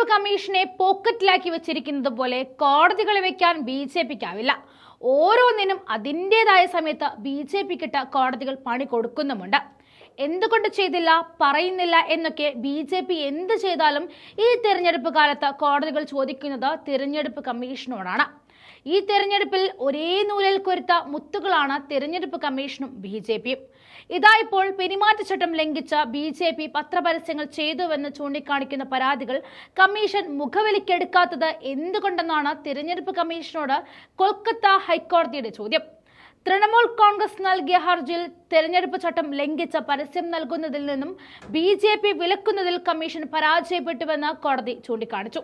തിരഞ്ഞെടുപ്പ് കമ്മീഷനെ പോക്കറ്റിലാക്കി വെച്ചിരിക്കുന്നത് പോലെ കോടതികളെ വെക്കാൻ ബി ജെ പിക്കാവില്ല. ഓരോന്നിനും അതിന്റെതായ സമയത്ത് ബി ജെ പിക്കിട്ട് കോടതികൾ പണി കൊടുക്കുന്നുമുണ്ട്. എന്തുകൊണ്ട് ചെയ്തില്ല പറയുന്നില്ല എന്നൊക്കെ ബി ജെ പി എന്ത് ചെയ്താലും ഈ തിരഞ്ഞെടുപ്പ് കാലത്ത് കോടതികൾ ചോദിക്കുന്നത് തിരഞ്ഞെടുപ്പ് കമ്മീഷനോടാണ്. ഈ തെരഞ്ഞെടുപ്പിൽ ഒരേ നൂലിൽ കൊരുത്ത മുത്തുകളാണ് തെരഞ്ഞെടുപ്പ് കമ്മീഷനും ബി ജെ പിയും. ഇതാ ഇപ്പോൾ പെരുമാറ്റച്ചട്ടം ലംഘിച്ച ബി ജെ പി പത്രപരസ്യങ്ങൾ ചെയ്തുവെന്ന് ചൂണ്ടിക്കാണിക്കുന്ന പരാതികൾ കമ്മീഷൻ മുഖവിലിക്കെടുക്കാത്തത് എന്തുകൊണ്ടെന്നാണ് തിരഞ്ഞെടുപ്പ് കമ്മീഷനോട് കൊൽക്കത്ത ഹൈക്കോടതിയുടെ ചോദ്യം. തൃണമൂൽ കോൺഗ്രസ് നൽകിയ ഹർജിയിൽ തെരഞ്ഞെടുപ്പ് ചട്ടം ലംഘിച്ച പരസ്യം നൽകുന്നതിൽ നിന്നും ബി ജെ പി വിലക്കുന്നതിൽ കമ്മീഷൻ പരാജയപ്പെട്ടുവെന്ന് കോടതി ചൂണ്ടിക്കാണിച്ചു.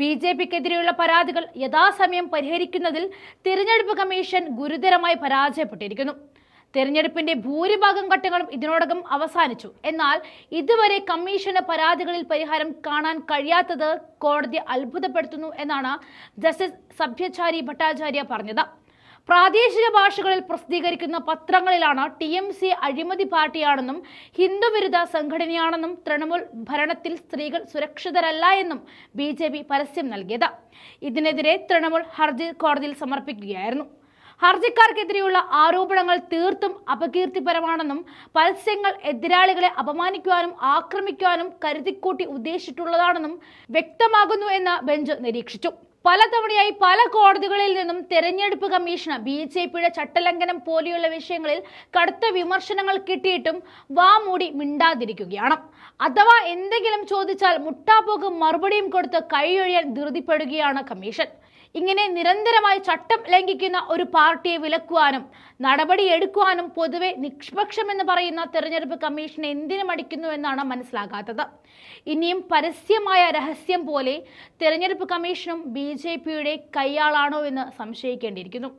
ബി ജെ പിക്കെതിരെയുള്ള പരാതികൾ യഥാസമയം പരിഹരിക്കുന്നതിൽ തിരഞ്ഞെടുപ്പ് കമ്മീഷൻ ഗുരുതരമായി പരാജയപ്പെട്ടിരിക്കുന്നു. തെരഞ്ഞെടുപ്പിന്റെ ഭൂരിഭാഗം ഘട്ടങ്ങളും ഇതിനോടകം അവസാനിച്ചു. എന്നാൽ ഇതുവരെ കമ്മീഷന് പരാതികളിൽ പരിഹാരം കാണാൻ കഴിയാത്തത് കോടതി അത്ഭുതപ്പെടുത്തുന്നു എന്നാണ് ജസ്റ്റിസ് സഭ്യചാരി ഭട്ടാചാര്യ പറഞ്ഞത്. പ്രാദേശിക ഭാഷകളിൽ പ്രസിദ്ധീകരിക്കുന്ന പത്രങ്ങളിലാണ് ടി എം സി അഴിമതി പാർട്ടിയാണെന്നും ഹിന്ദുവിരുദ്ധ സംഘടനയാണെന്നും തൃണമൂൽ ഭരണത്തിൽ സ്ത്രീകൾ സുരക്ഷിതരല്ല എന്നും ബി ജെ പി പരസ്യം നൽകിയത്. ഇതിനെതിരെ തൃണമൂൽ ഹർജി കോടതിയിൽ സമർപ്പിക്കുകയായിരുന്നു. ഹർജിക്കാർക്കെതിരെയുള്ള ആരോപണങ്ങൾ തീർത്തും അപകീർത്തിപരമാണെന്നും പരസ്യങ്ങൾ എതിരാളികളെ അപമാനിക്കുവാനും ആക്രമിക്കുവാനും കരുതിക്കൂട്ടി ഉദ്ദേശിച്ചിട്ടുള്ളതാണെന്നും വ്യക്തമാകുന്നു എന്ന് ബെഞ്ച് നിരീക്ഷിച്ചു. പലതവണയായി പല കോടതികളിൽ നിന്നും തെരഞ്ഞെടുപ്പ് കമ്മീഷന് ബി ജെ പിയുടെ ചട്ടലംഘനം പോലെയുള്ള വിഷയങ്ങളിൽ കടുത്ത വിമർശനങ്ങൾ കിട്ടിയിട്ടും വാമൂടി മിണ്ടാതിരിക്കുകയാണ്. അഥവാ എന്തെങ്കിലും ചോദിച്ചാൽ മുട്ടാപ്പോക്ക് മറുപടിയും കൊടുത്ത് കൈയൊഴിയാൻ ധൃതിപ്പെടുകയാണ് കമ്മീഷൻ. ഇങ്ങനെ നിരന്തരമായി ചട്ടം ലംഘിക്കുന്ന ഒരു പാർട്ടിയെ വിലക്കുവാനും നടപടി എടുക്കുവാനും പൊതുവെ നിഷ്പക്ഷമെന്ന് പറയുന്ന തെരഞ്ഞെടുപ്പ് കമ്മീഷൻ എന്തിനു മടിക്കുന്നു എന്നാണ് മനസ്സിലാകാത്തത്. ഇനിയും പരസ്യമായ രഹസ്യം പോലെ തെരഞ്ഞെടുപ്പ് കമ്മീഷനും ബി കൈയാളാണോ എന്ന് സംശയിക്കേണ്ടിയിരിക്കുന്നു.